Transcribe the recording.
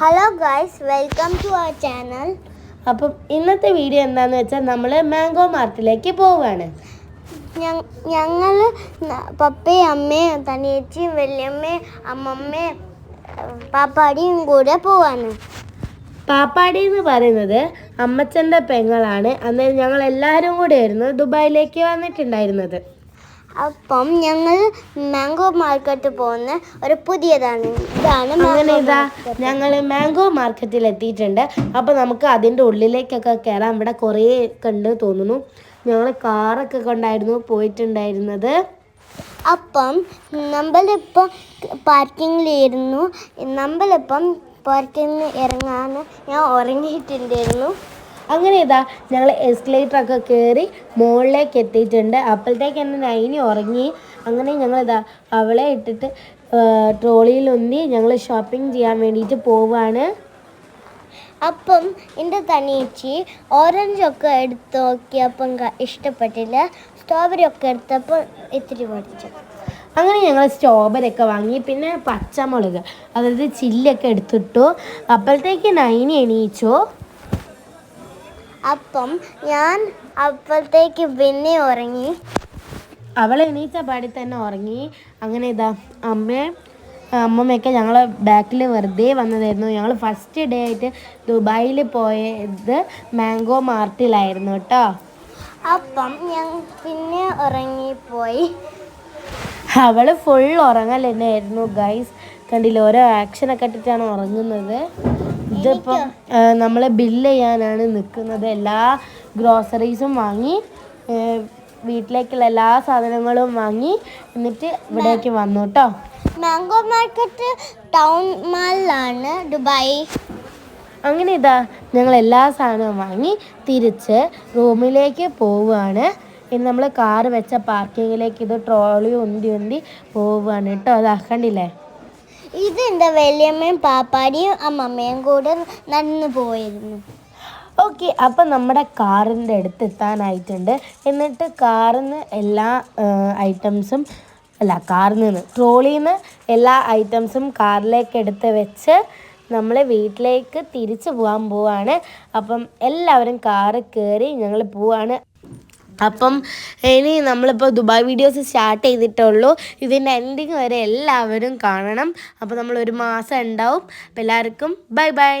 Hello guys welcome to our channel അപ്പം ഇന്നത്തെ video എന്താന്ന് വെച്ചാൽ നമ്മൾ മാംഗോ മാർട്ടിലേക്ക് പോവുകയാണ് ഞങ്ങൾ പപ്പയും അമ്മയും തനിയച്ചിയും വല്യമ്മയും അമ്മമ്മയും പാപ്പാടിയും കൂടെ പോവാണ്. പാപ്പാടി എന്ന് പറയുന്നത് അമ്മച്ചന്റെ പെങ്ങളാണ്. അന്നേരം ഞങ്ങൾ എല്ലാവരും കൂടെ ആയിരുന്നു ദുബായിലേക്ക് വന്നിട്ടുണ്ടായിരുന്നത്. അപ്പം ഞങ്ങൾ മാംഗോ മാർക്കറ്റ് പോകുന്ന ഒരു പുതിയതാണ്. ഇതാണ് അങ്ങനെ ഇതാ ഞങ്ങൾ മാംഗോ മാർക്കറ്റിൽ എത്തിയിട്ടുണ്ട്. അപ്പോൾ നമുക്ക് അതിന്റെ ഉള്ളിലേക്കൊക്കെ കയറാൻ ഇവിടെ കുറേ ഒക്കെ ഉണ്ട് തോന്നുന്നു. ഞങ്ങൾ കാറൊക്കെ കൊണ്ടായിരുന്നു പോയിട്ടുണ്ടായിരുന്നത്. അപ്പം നമ്മളിപ്പം പാർക്കിങ്ങിലിരുന്നു. നമ്മളിപ്പം പാർക്കിങ്ങിൽ ഇറങ്ങാൻ ഞാൻ ഉറങ്ങിയിട്ടുണ്ടായിരുന്നു. അങ്ങനെ ഇതാ ഞങ്ങൾ എസ്കലേറ്ററൊക്കെ കയറി മുകളിലേക്ക് എത്തിയിട്ടുണ്ട്. അപ്പോഴത്തേക്ക് തന്നെ നൈനി ഉറങ്ങി. അങ്ങനെ ഞങ്ങൾ ഇതാ അവളെ ഇട്ടിട്ട് ട്രോളിയിൽ ഒന്നി ഞങ്ങൾ ഷോപ്പിംഗ് ചെയ്യാൻ വേണ്ടിയിട്ട് പോവുകയാണ് അപ്പം എന്റെ തനിയച്ചി ഓറഞ്ചൊക്കെ എടുത്ത് നോക്കിയപ്പം ഇഷ്ടപ്പെട്ടില്ല. സ്ട്രോബെറി ഒക്കെ എടുത്തപ്പോൾ ഇത്തിരി പഠിച്ചു അങ്ങനെ ഞങ്ങൾ സ്ട്രോബെറി ഒക്കെ വാങ്ങി. പിന്നെ പച്ചമുളക് അതായത് ചില്ലൊക്കെ എടുത്തിട്ടു. അപ്പോഴത്തേക്ക് നൈനി എണീച്ചു. അപ്പം ഞാൻ അപ്പോഴത്തേക്ക് പിന്നെ ഉറങ്ങി. അവൾ എണീച്ച പാടി തന്നെ ഉറങ്ങി. അങ്ങനെ ഇതാ അമ്മയും അമ്മമ്മയൊക്കെ ഞങ്ങൾ ബാക്കിൽ വെറുതെ വന്നതായിരുന്നു. ഞങ്ങൾ ഫസ്റ്റ് ഡേ ആയിട്ട് ദുബായിൽ പോയത് മാംഗോ മാർട്ടിലായിരുന്നു കേട്ടോ അപ്പം ഞാൻ പിന്നെ ഉറങ്ങിപ്പോയി അവൾ ഫുൾ ഉറങ്ങൽ തന്നെയായിരുന്നു ഗൈസ് കണ്ടില്ല ഓരോ ആക്ഷനൊക്കെ ഇട്ടിട്ടാണ് ഉറങ്ങുന്നത്. ഇതിപ്പം നമ്മൾ ബില്ല് ചെയ്യാനാണ് നിൽക്കുന്നത് എല്ലാ ഗ്രോസറീസും വാങ്ങി വീട്ടിലേക്കുള്ള എല്ലാ സാധനങ്ങളും വാങ്ങി എന്നിട്ട് ഇവിടേക്ക് വന്നു കേട്ടോ മാംഗോ മാർക്കറ്റ് ടൗൺ മാളിലാണ് ദുബായ്. അങ്ങനെ ഇതാ ഞങ്ങൾ എല്ലാ സാധനവും വാങ്ങി തിരിച്ച് റൂമിലേക്ക് പോവുകയാണ്. ഇനി നമ്മൾ കാറ് വെച്ച പാർക്കിങ്ങിലേക്ക് ഇത് ട്രോളി ഉന്തി ഉന്തി പോവുകയാണ് കേട്ടോ അതാക്കണ്ടില്ലേ ഇത് എന്റെ വലിയമ്മയും പാപ്പാടിയും അമ്മമ്മയും കൂടെ നടന്നു പോയിരുന്നു. ഓക്കെ അപ്പം നമ്മുടെ കാറിന്റെ അടുത്ത് എത്താനായിട്ടുണ്ട്. എന്നിട്ട് കാറിന്ന് എല്ലാ ഐറ്റംസും അല്ല കാറിൽ നിന്ന് ട്രോളിയിൽ നിന്ന് എല്ലാ ഐറ്റംസും കാറിലേക്ക് എടുത്ത് വെച്ച് നമ്മൾ വീട്ടിലേക്ക് തിരിച്ചു പോകാൻ പോവാണ്. അപ്പം എല്ലാവരും കാറ് കയറി ഞങ്ങൾ പോവാണ്. അപ്പം ഇനി നമ്മളിപ്പോൾ ദുബായ് വീഡിയോസ് സ്റ്റാർട്ട് ചെയ്തിട്ടുള്ളൂ. ഇതിന്റെ എൻഡിങ് വരെ എല്ലാവരും കാണണം. അപ്പോൾ നമ്മൾ ഒരു മാസം ഉണ്ടാവും. അപ്പോൾ എല്ലാവർക്കും ബൈ ബൈ